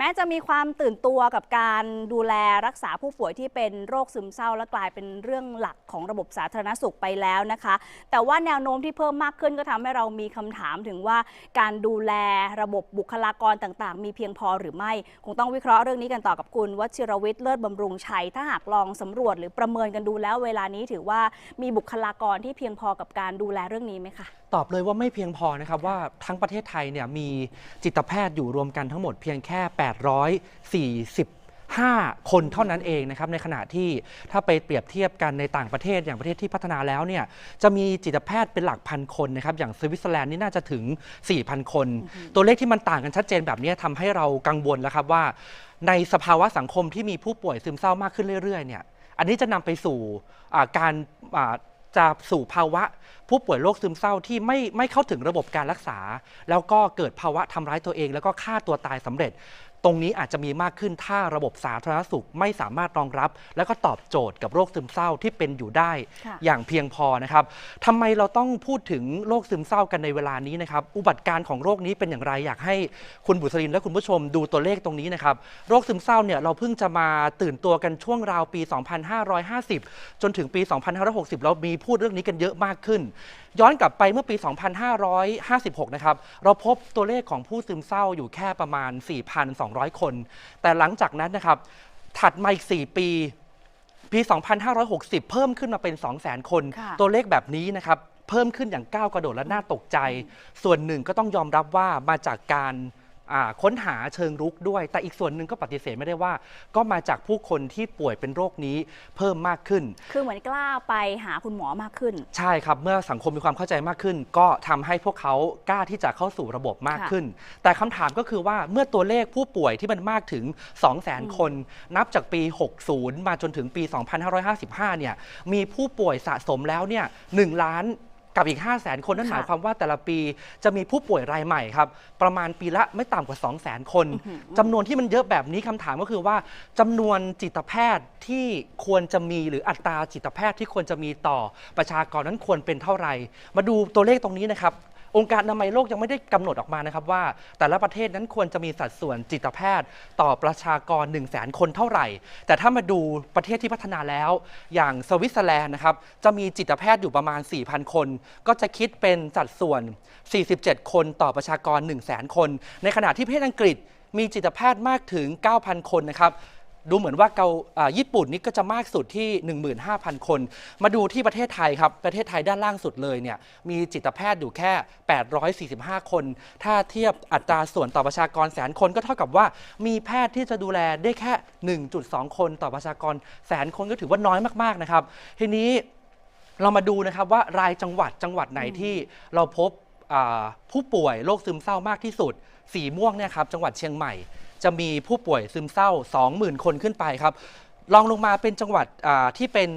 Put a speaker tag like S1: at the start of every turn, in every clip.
S1: แม้จะมีความตื่นตัวกับการดูแลรักษาผู้ป่วยที่เป็นโรคซึมเศร้า และกลายเป็นเรื่องหลักของระบบสาธารณสุขไปแล้วนะคะ แต่ว่าแนวโน้มที่เพิ่มมากขึ้นก็ทำให้เรามีคำถามถึงว่าการดูแลระบบบุคลากรต่างๆ มีเพียงพอหรือไม่ คงต้องวิเคราะห์เรื่องนี้กันต่อกับคุณวชิรวิทย์เลิศบำรุงชัย ถ้าหากลองสำรวจหรือประเมินกันดูแล้ว เวลานี้ถือว่ามีบุคลากรที่เพียงพอกับการดูแลเรื่องนี้ไหมคะ
S2: ตอบเลยว่าไม่เพียงพอนะครับว่าทั้งประเทศไทยเนี่ยมีจิตแพทย์อยู่รวมกันทั้งหมดเพียงแค่845คนเท่านั้นเองนะครับในขณะที่ถ้าไปเปรียบเทียบกันในต่างประเทศอย่างประเทศที่พัฒนาแล้วเนี่ยจะมีจิตแพทย์เป็นหลักพันคนนะครับอย่างสวิตเซอร์แลนด์นี่น่าจะถึง 4,000 คน ตัวเลขที่มันต่างกันชัดเจนแบบนี้ทำให้เรากังวลแล้วครับว่า ในสภาวะสังคมที่มีผู้ป่วยซึมเศร้ามากขึ้นเรื่อยๆเนี่ยอันนี้จะนำไปสู่อ่าการอ่าจะสู่ภาวะผู้ป่วยโรคซึมเศร้าที่ไม่ไม่เข้าถึงระบบการรักษา แล้วก็เกิดภาวะทำร้ายตัวเอง แล้วก็ฆ่าตัวตายสำเร็จ ตรงนี้อาจจะมีมากขึ้นถ้าระบบสาธารณสุขไม่สามารถรองรับ แล้วก็ตอบโจทย์กับโรคซึมเศร้าที่เป็นอยู่ได้
S1: ค่ะ
S2: อย่างเพียงพอนะครับทำไมเราต้องพูดถึงโรคซึมเศร้ากันในเวลานี้นะครับ อุบัติการณ์ของโรคนี้เป็นอย่างไรอยากให้คุณบุษรินและคุณผู้ชมดูตัวเลขตรงนี้นะครับ โรคซึมเศร้าเนี่ยเราเพิ่งจะมาตื่นตัวกันช่วงราวปี 2550 จนถึงปี 2560 เรามีพูดเรื่องนี้กันเยอะมากขึ้นย้อนกลับไปเมื่อปี 2556 นะครับ เราพบตัวเลขของผู้ซึมเศร้าอยู่แค่ประมาณ 4,200 คน แต่หลังจากนั้นนะครับ ถัดมาอีก 4 ปี ปี 2560 เพิ่มขึ้นมาเป็น 200,000 คน
S1: ค่ะ
S2: ตัวเลขแบบนี้นะครับ เพิ่มขึ้นอย่างก้าวกระโดดและน่าตกใจ ส่วนหนึ่งก็ต้องยอมรับว่ามาจากการอ่า ค้นหาเชิงรุกด้วย แต่อีกส่วนหนึ่งก็ปฏิเสธไม่ได้ว่า ก็มาจากผู้คนที่ป่วยเป็นโรคนี้เพิ่มมากขึ้น
S1: คือเหมือนกล้าไปหาคุณหมอมากขึ้น
S2: ใช่ครับ เมื่อสังคมมีความเข้าใจมากขึ้น ก็ทำให้พวกเขากล้าที่จะเข้าสู่ระบบมาก
S1: ค่ะ
S2: ขึ้น แต่คำถามก็คือว่าเมื่อตัวเลขผู้ป่วยที่มันมากถึง 200,000 คน นับจากปี 60 มาจนถึงปี 2555 เนี่ย มีผู้ป่วยสะสมแล้วเนี่ย1ล้าน กับอีก 5 0 0 0 0 0 คนนั่นห
S1: ค่ะ
S2: มายความว่าแต่ละปีจะมีผู้ป่วยรายใหม่ครับ ประมาณปีละไม่ต่ำกว่า 2 0 0 0 0 0 คนจำนวนที่มันเยอะแบบนี้คำถามก็คือว่าจำนวนจิตแพทย์ที่ควรจะมีหรืออัตราจิตแพทย์ที่ควรจะมีต่อประชากรนั้นควรเป็นเท่าไหร่ มาดูตัวเลขตรงนี้นะครับ องค์การอนามัยโลกยังไม่ได้กำหนดออกมานะครับว่า แต่ละประเทศนั้นควรจะมีสัดส่วนจิตแพทย์ต่อประชากร 1 0 0 0 0แคนเท่าไหร่ แต่ถ้ามาดูประเทศที่พัฒนาแล้ว อย่างสวิตเซอร์แลนด์นะครับจะมีจิตแพทย์อยู่ประมาณ 4,000 คน ก็จะคิดเป็นสัดส่วน 47 คนต่อประชากร 1 0 0 0 0แคน ในขณะที่ประเทศอังกฤษมีจิตแพทย์มากถึง 9,000 คนนะครับ ดูเหมือนว่าเกาอ่าญี่ปุ่นนี่ก็จะมากสุดที่ 15,000 คน มาดูที่ประเทศไทยครับ ประเทศไทยด้านล่างสุดเลยเนี่ยมีจิตแพทย์อยู่แค่ 845 คน ถ้าเทียบอัตราส่วนต่อประชากรแสนคนก็เท่ากับว่ามีแพทย์ที่จะดูแลได้แค่ 1.2 คนต่อประชากรแสนคนก็ถือว่าน้อยมากๆนะครับ ทีนี้เรามาดูนะครับว่ารายจังหวัดจังหวัดไหนที่เราพบอ่าผู้ป่วยโรคซึมเศร้ามากที่สุด สีม่วงเนี่ยครับจังหวัดเชียงใหม่ จะมีผู้ป่วยซึมเศร้า 20,000 คนขึ้นไปครับลองลงมาเป็นจังหวัดที่เป็น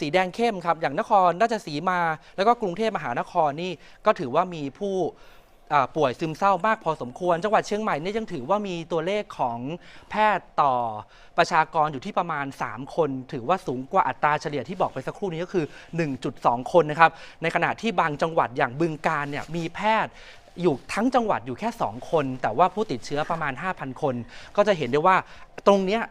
S2: สีแดงเข้มครับ อย่างนครราชสีมา แล้วก็กรุงเทพมหานครนี่ก็ถือว่ามีผู้ป่วยซึมเศร้ามากพอสมควร จังหวัดเชียงใหม่นี่ยังถือว่ามีตัวเลขของแพทย์ต่อประชากรอยู่ที่ประมาณ 3 คน ถือว่าสูงกว่าอัตราเฉลี่ยที่บอกไปสักครู่นี้ก็คือ 1.2 คนนะครับ ในขณะที่บางจังหวัดอย่างบึงการเนี่ยมีแพทย์ อยู่ทั้งจังหวัดอยู่แค่ 2 คน แต่ว่าผู้ติดเชื้อประมาณ 5,000 คน ก็จะเห็นได้ว่าตรงเนี้ย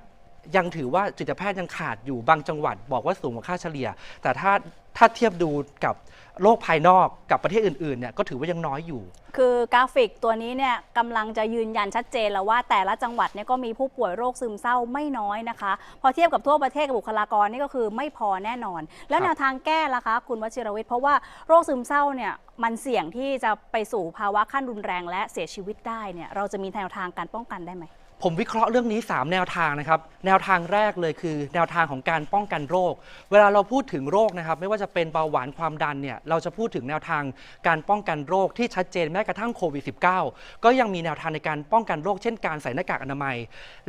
S2: ยังถือว่าจิตแพทย์ยังขาดอยู่บางจังหวัดบอกว่าสูงกว่าค่าเฉลี่ย แต่ถ้า ถ้าเทียบดูกับโลกภายนอกกับประเทศอื่นๆเนี่ยก็ถือว่ายังน้อยอยู่
S1: คือกราฟิกตัวนี้เนี่ยกำลังจะยืนยันชัดเจนแล้วว่าแต่ละจังหวัดเนี่ยก็มีผู้ป่วยโรคซึมเศร้าไม่น้อยนะคะ พอเทียบกับทั่วประเทศกับบุคลากรนี่ก็คือไม่พอแน่นอน แล้วแนวทางแก้ล่ะคะคุณวชิรวิทย์เพราะว่าโรคซึมเศร้าเนี่ยมันเสี่ยงที่จะไปสู่ภาวะขั้นรุนแรงและเสียชีวิตได้เนี่ยเราจะมีแนวทางการป้องกันได้ไหม
S2: ผมวิเคราะห์เรื่องนี้ 3 แนวทางนะครับ แนวทางแรกเลยคือ แนวทางของการป้องกันโรค เวลาเราพูดถึงโรคนะครับ ไม่ว่าจะเป็นเบาหวานความดันเนี่ยเราจะพูดถึงแนวทางการป้องกันโรคที่ชัดเจนแม้กระทั่งโควิด -19 ก็ยังมีแนวทางในการป้องกันโรค เช่นการใส่หน้ากากอนามัย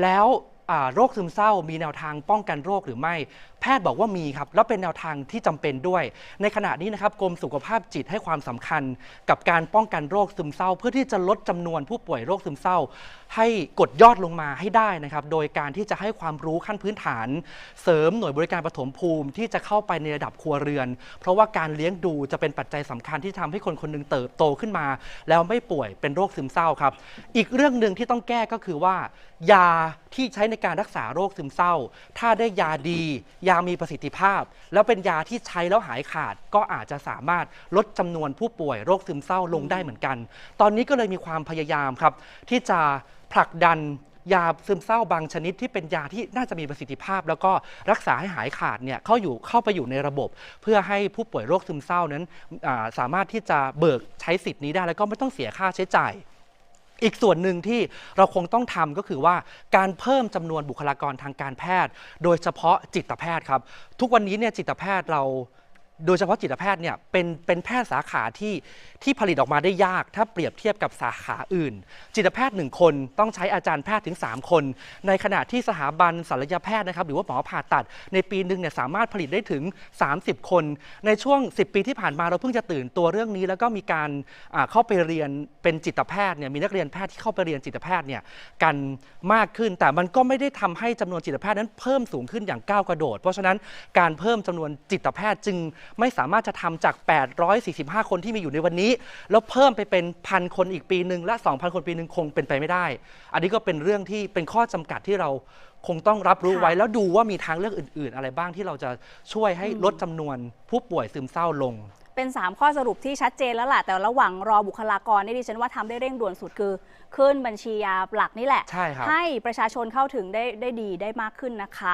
S2: แล้วโรคซึมเศร้ามีแนวทางป้องกันโรคหรือไม่ แพทย์บอกว่ามีครับ แล้วเป็นแนวทางที่จำเป็นด้วย ในขณะนี้นะครับกรมสุขภาพจิตให้ความสำคัญ กับการป้องกันโรคซึมเศร้า เพื่อที่จะลดจำนวนผู้ป่วยโรคซึมเศร้า ให้กดยอดลงมาให้ได้นะครับ โดยการที่จะให้ความรู้ขั้นพื้นฐาน เสริมหน่วยบริการปฐมภูมิที่จะเข้าไปในระดับครัวเรือน เพราะว่าการเลี้ยงดูจะเป็นปัจจัยสำคัญที่ทำให้คนคนหนึงเติบโตขึ้นมา แล้วไม่ป่วยเป็นโรคซึมเศร้าครับ อีกเรื่องหนึ่งที่ต้องแก้ก็คือว่า ยาที่ใช้ในการรักษาโรคซึมเศร้า ถ้าได้ยาดียามีประสิทธิภาพ แล้วเป็นยาที่ใช้แล้วหายขาด ก็อาจจะสามารถลดจำนวนผู้ป่วยโรคซึมเศร้าลงได้เหมือนกัน ตอนนี้ก็เลยมีความพยายามครับ ที่จะผลักดันยาซึมเศร้าบางชนิดที่เป็นยาที่น่าจะมีประสิทธิภาพ แล้วก็รักษาให้หายขาดเนี่ยเข้าอยู่เข้าไปอยู่ในระบบ เพื่อให้ผู้ป่วยโรคซึมเศร้านั้นาสามารถที่จะเบิกใช้สิทธิ์นี้ได้แล้วก็ไม่ต้องเสียค่าใช้จ่าย อีกส่วนหนึ่งที่เราคงต้องทำก็คือว่าการเพิ่มจำนวนบุคลากรทางการแพทย์ โดยเฉพาะจิตแพทย์ครับ ทุกวันนี้เนี่ยจิตแพทย์เรา โดยเฉพาะจิตแพทย์เนี่ยเป็นเป็นแพทย์สาขาที่ที่ผลิตออกมาได้ยาก ถ้าเปรียบเทียบกับสาขาอื่น จิตแพทย์หนึ่งคนต้องใช้อาจารย์แพทย์ถึง 3 คน ในขณะที่สถาบันศัลยแพทย์นะครับหรือว่าหมอผ่าตัด ในปีหนึ่งเนี่ยสามารถผลิตได้ถึง 30 คน ในช่วง 10 ปีที่ผ่านมาเราเพิ่งจะตื่นตัวเรื่องนี้ แล้วก็มีการเข้าไปเรียนเป็นจิตแพทย์เนี่ยมีนักเรียนแพทย์ที่เข้าไปเรียนจิตแพทย์เนี่ยกันมากขึ้น แต่มันก็ไม่ได้ทำให้จำนวนจิตแพทย์นั้นเพิ่มสูงขึ้นอย่างก้าวกระโดด เพราะฉะนั้นการเพิ่มจำนวนจิตแพทย์จึงไม่สามารถจะทำจาก 845 คนที่มีอยู่ในวันนี้ แล้วเพิ่มไปเป็นพันคนอีกปีหนึ่งและ 2,000 คนปีหนึ่งคงเป็นไปไม่ได้ อันนี้ก็เป็นเรื่องที่เป็นข้อจำกัดที่เราคงต้องรับรู้
S1: ค่ะ
S2: ไว้แล้วดูว่ามีทางเลือกอื่น ๆ อะไรบ้างที่เราจะช่วยให้ลดจำนวนผู้ป่วยซึมเศร้าลง
S1: เป็น 3 ข้อสรุปที่ชัดเจนแล้วล่ะ แต่ระหว่างรอบุคลากรนี่ดิฉันว่าทำได้เร่งด่วนสุดคือ ขึ้นบัญชียาหลักนี่แหละ
S2: ใช่ครับ
S1: ให้ประชาชนเข้าถึงได้ได้ดีได้มากขึ้นนะคะ